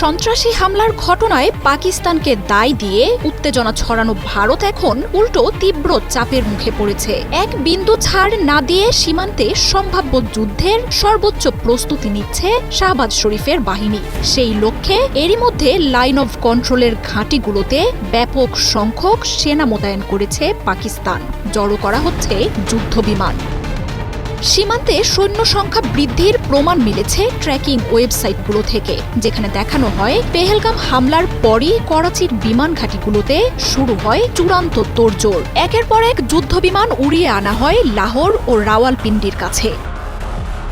সন্ত্রাসী হামলার ঘটনায় পাকিস্তানকে দায় দিয়ে উত্তেজনা ছড়ানো ভারত এখন উল্টো তীব্র চাপের মুখে পড়েছে। এক বিন্দু ছাড় না দিয়ে সীমান্তে সম্ভাব্য যুদ্ধের সর্বোচ্চ প্রস্তুতি নিচ্ছে শাহবাজ শরীফের বাহিনী। সেই লক্ষ্যে এরই মধ্যে লাইন অফ কন্ট্রোলের ঘাঁটিগুলোতে ব্যাপক সংখ্যক সেনা মোতায়েন করেছে পাকিস্তান। জড়ো করা হচ্ছে যুদ্ধ বিমান সীমান্তে সৈন্য সংখ্যা বৃদ্ধির প্রমাণ মিলেছে ট্র্যাকিং ওয়েবসাইটগুলো থেকে, যেখানে দেখানো হয় পেহেলগাম হামলার পরই করাচির বিমান ঘাঁটিগুলোতে শুরু হয় চূড়ান্ত তোড়জোড়। একের পর এক যুদ্ধ বিমান উড়িয়ে আনা হয় লাহোর ও রাওয়ালপিন্ডির কাছে।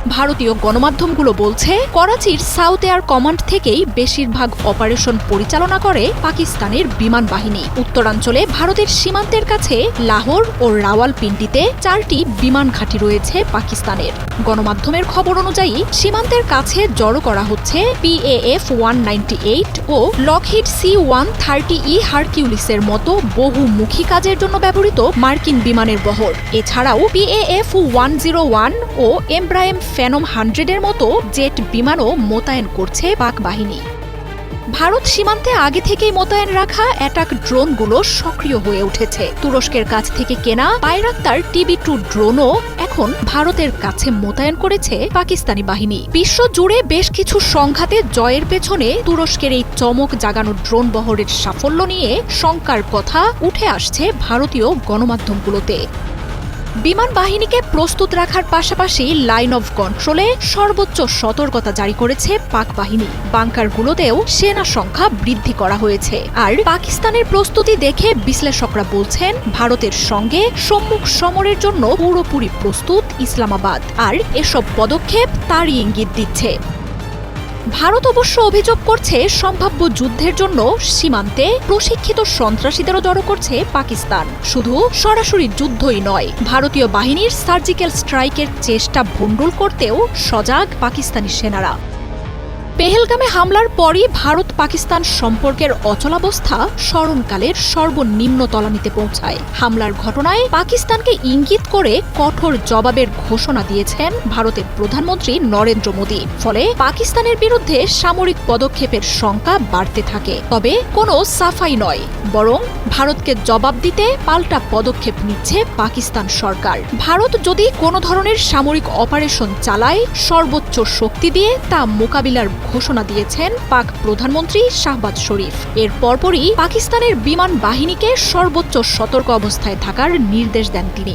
ভারতীয় গণমাধ্যমগুলো বলছে, করাচির সাউথ এয়ার কমান্ড থেকেই বেশিরভাগ অপারেশন পরিচালনা করে পাকিস্তানের বিমান বাহিনী। উত্তরাঞ্চলে ভারতের সীমান্তের কাছে লাহোর ও রাওয়ালপিন্ডিতে চারটি বিমান ঘাঁটি রয়েছে পাকিস্তানের। গণমাধ্যমের খবর অনুযায়ী, সীমান্তের কাছে জড়ো করা হচ্ছে পিএএফ ওয়ান এইট ও Lockheed C one thirty E হারকিউলিসের মতো বহুমুখী কাজের জন্য ব্যবহৃত মার্কিন বিমানের বহর। এছাড়াও পিএএফ ওয়ান জিরো ওয়ান ও এমব্রায়েম ফ্যানম হান্ড্রেডের মতো জেট বিমানও মোতায়েন করছে পাক বাহিনী। ভারত সীমান্তে আগে থেকেই মোতায়েন রাখা অ্যাটাক ড্রোনগুলো সক্রিয় হয়ে উঠেছে। তুরস্কের কাছ থেকে কেনা পায়রাক্তার টিবি টু ড্রোনও এখন ভারতের কাছে মোতায়েন করেছে পাকিস্তানি বাহিনী। বিশ্ব জুড়ে বেশ কিছু সংঘাতে জয়ের পেছনে তুরস্কের এই চমক জাগানো ড্রোন বহরের সাফল্য নিয়ে শঙ্কার কথা উঠে আসছে ভারতীয় গণমাধ্যমগুলোতে। বিমান বাহিনীকে প্রস্তুত রাখার পাশাপাশি লাইন অফ কন্ট্রোলে সর্বোচ্চ সতর্কতা জারি করেছে পাক বাহিনী। বাংকারগুলোতেও সেনা সংখ্যা বৃদ্ধি করা হয়েছে। আর পাকিস্তানের প্রস্তুতি দেখে বিশ্লেষকরা বলছেন, ভারতের সঙ্গে সম্মুখ সমরের জন্য পুরোপুরি প্রস্তুত ইসলামাবাদ। আর এসব পদক্ষেপ তারই ইঙ্গিত দিচ্ছে। ভারত অবশ্য অভিযোগ করছে সম্ভাব্য যুদ্ধের জন্য সীমান্তে প্রশিক্ষিত সন্ত্রাসীদেরও জড়ো করছে পাকিস্তান। শুধু সরাসরি যুদ্ধই নয়, ভারতীয় বাহিনীর সার্জিক্যাল স্ট্রাইকের চেষ্টা ভণ্ডুল করতেও সজাগ পাকিস্তানি সেনারা। পেহেলগামে হামলার পরই ভারত পাকিস্তান সম্পর্কের অচলাবস্থা স্মরণকালের সর্বনিম্ন তলানিতে পৌঁছায়। হামলার ঘটনায় পাকিস্তানকে ইঙ্গিত করে কঠোর জবাবের ঘোষণা দিয়েছেন ভারতের প্রধানমন্ত্রী নরেন্দ্র মোদী। ফলে পাকিস্তানের বিরুদ্ধে সামরিক পদক্ষেপের সংখ্যা বাড়তে থাকে। তবে কোনো সাফাই নয়, বরং ভারতকে জবাব দিতে পাল্টা পদক্ষেপ নিচ্ছে পাকিস্তান সরকার। ভারত যদি কোনো ধরনের সামরিক অপারেশন চালায়, সর্বোচ্চ শক্তি দিয়ে তা মোকাবিলার ঘোষণা দিয়েছেন পাক প্রধানমন্ত্রী শাহবাজ শরীফ। এর পরপরই পাকিস্তানের বিমান বাহিনীকে সর্বোচ্চ সতর্ক অবস্থায় থাকার নির্দেশ দেন তিনি।